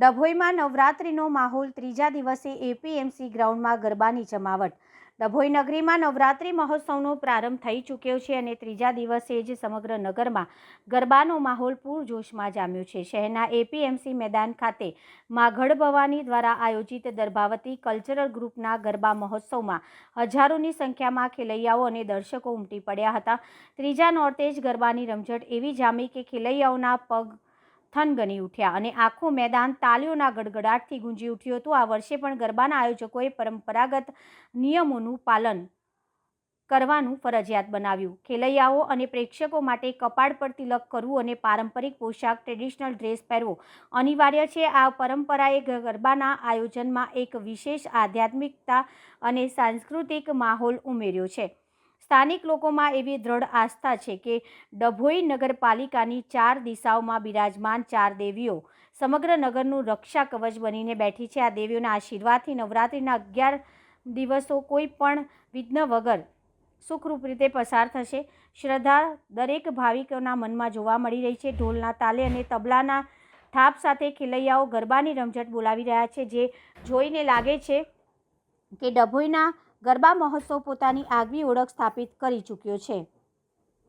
ડભોઈમાં નવરાત્રિનો માહોલ ત્રીજા દિવસે એપીએમસી ગ્રાઉન્ડમાં ગરબાની જમાવટ. ડભોઈ નગરીમાં નવરાત્રિ મહોત્સવનો પ્રારંભ થઈ ચૂક્યો છે અને ત્રીજા દિવસે જ સમગ્ર નગરમાં ગરબાનો માહોલ પૂરજોશમાં જામ્યો છે. શહેરના એપીએમસી મેદાન ખાતે માઘડ ભવાની દ્વારા આયોજિત દરભાવતી કલ્ચરલ ગ્રુપના ગરબા મહોત્સવમાં હજારોની સંખ્યામાં ખેલૈયાઓ અને દર્શકો ઉમટી પડ્યા હતા. ત્રીજા નોરતે જ ગરબાની રમઝટ એવી જામી કે ખેલૈયાઓના પગ થનગની ઉઠ્યા અને આખું મેદાન તાલીઓના ગડગડાટથી ગુંજી ઉઠ્યું હતું. આ વર્ષે પણ ગરબાના આયોજકોએ પરંપરાગત નિયમોનું પાલન કરવાનું ફરજિયાત બનાવ્યું. ખેલૈયાઓ અને પ્રેક્ષકો માટે કપાળ પર તિલક કરવું અને પારંપરિક પોશાક, ટ્રેડિશનલ ડ્રેસ પહેરવો અનિવાર્ય છે. આ પરંપરાએ ગરબાના આયોજનમાં એક વિશેષ આધ્યાત્મિકતા અને સાંસ્કૃતિક માહોલ ઉમેર્યો છે. સ્થાનિક લોકોમાં એવી દ્રઢ આસ્થા છે કે ડભોઈ નગરપાલિકાની ચાર દિશાઓમાં બિરાજમાન ચાર દેવીઓ સમગ્ર નગરનું રક્ષા કવચ બનીને બેઠી છે. આ દેવીઓના આશીર્વાદથી નવરાત્રિના અગિયાર દિવસો કોઈ પણ વિઘ્ન વગર સુખરૂપ રીતે પસાર થશે. શ્રદ્ધા દરેક ભાવિકોના મનમાં જોવા મળી રહી છે. ઢોલના તાલે અને તબલાના થાપ સાથે ખેલૈયાઓ ગરબાની રમઝટ બોલાવી રહ્યા છે, જે જોઈને લાગે છે કે ડભોઈના ગરબા મહોત્સવ પોતાની આગવી ઓળખ સ્થાપિત કરી ચૂક્યો છે.